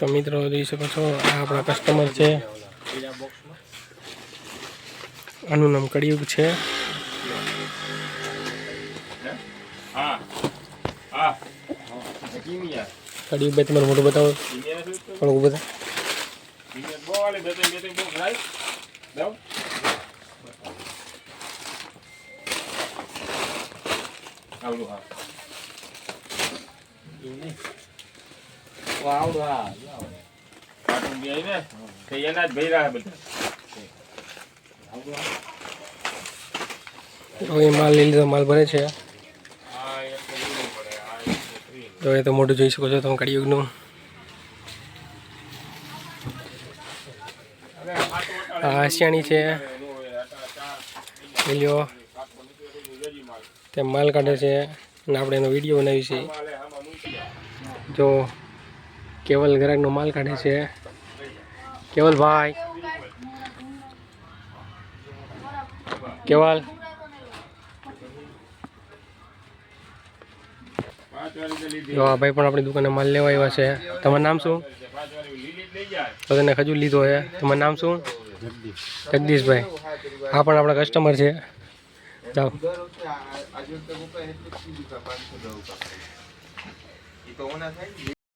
તો મિત્રો જોઈ શકો છો, આ આપણા કસ્ટમર છે. આનું નામ કળિયુગ છે. કળિયુગ ભાઈ તમારું મોટું બતાવો. થોડું ઊભું બે બે દઉં આવડું હા તો એ માલ લઈ લીધો, માલ ભરે છે. તો એ તો મોટું જોઈ શકો છો, તમે કળિયુગનું આશિયાણી છે. નીકળે તો માલ કાઢે છે. અને આપણે એનો વીડિયો બનાવી છે. જો કેવલ ગ્રાહકનો માલ કાઢે છે. કેવલ ભાઈ. કેવલ. જો આ ભાઈ પણ આપણી દુકાને માલ લેવા આવ્યા છે. તમારું નામ શું? તો તેને ખજૂર લીધો છે. તમારું નામ શું? જગદીશભાઈ આ પણ આપણા કસ્ટમર છે. જાઓ.